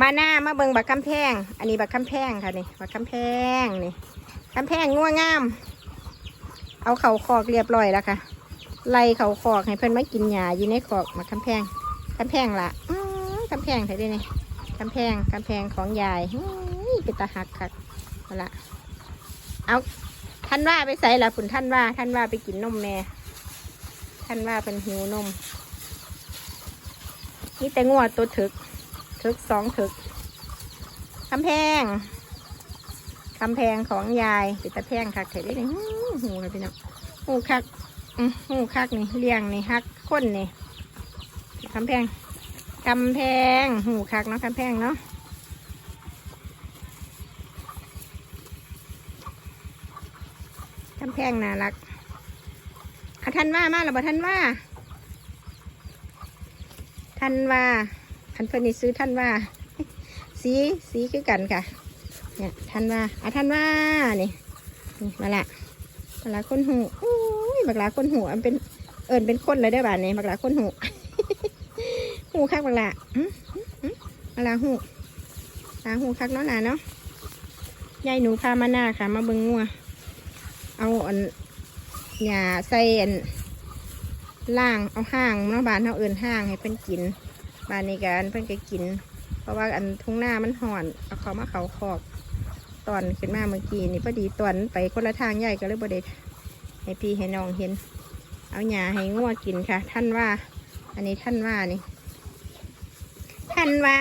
มาหน้ามาเบิงบักคำแพง อันนี้บักคำแพงค่ะนี่บักคำแพงนี่คำแพงงัวงาม เอาเข่าคอกเรียบร้อยแล้วค่ะไล่เข่าคอกให้เพิ่อนมากินหญ้าอยู่ในคอกบักคำแพงคำแพงละอื้อคำแพงเถอะดินี่คำแพงคำแพงของยายอื้อเป็นตาหักค่ะเอาละเอาท่านว่าไปใส่ละผุนท่านว่า ท่านว่าไปกินนมแม่ ท่านว่าเป็นหิวนมนี่แต่งัวตัวถึก ถึกสองถึกคำแพงคำแพงของยายติดตะแพงคักเถิดได้นี่หูหูเลยพี่น้องหูคักหูคักนี่เลี้ยงนี่ฮักค้นนี่คำแพงคำแพงหูคักเนาะคำแพงเนาะคำแพงน่ารักอะท่านว่ามาหรือบ่ท่านว่าท่านว่า คันเพิ่นนี่ซื้อท่านว่า สีสีคือกันค่ะ เนี่ยท่านว่าอะท่านว่านี่นี่มาละมาละคนหูอุ้ยบักลาคนหูอันเป็นเอิญเป็นคนเลยได้บ่านนี่บักลาคนหูหูคักบักหลาอื้ออื้ออื้อบักลาหูหลาหูคักเนาะหลาเนาะยายหนูพามาหน้าค่ะ มาเบิ่งงัว เอาอันหญ้าใส่อันล่างเอาห้างเนาะบานเอาเอิญห้างให้เพิ่นกิน บานนี้กันเพิ่นก็กิน เพราะว่าอันทุ่งหน้ามันห่อนเอาเขามาเขาคอกตอนขึ้นมาเมื่อกี้นี่พอดีตอนไปคนละทางใหญ่ก็เลยบ่ได้ให้พี่ให้น้องเห็น เอาหญ้าให้งัวกินค่ะ ท่านว่า อันนี้ท่านว่านี่ ท่านว่า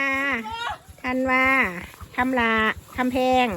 ท่านว่าคำลาคำแพง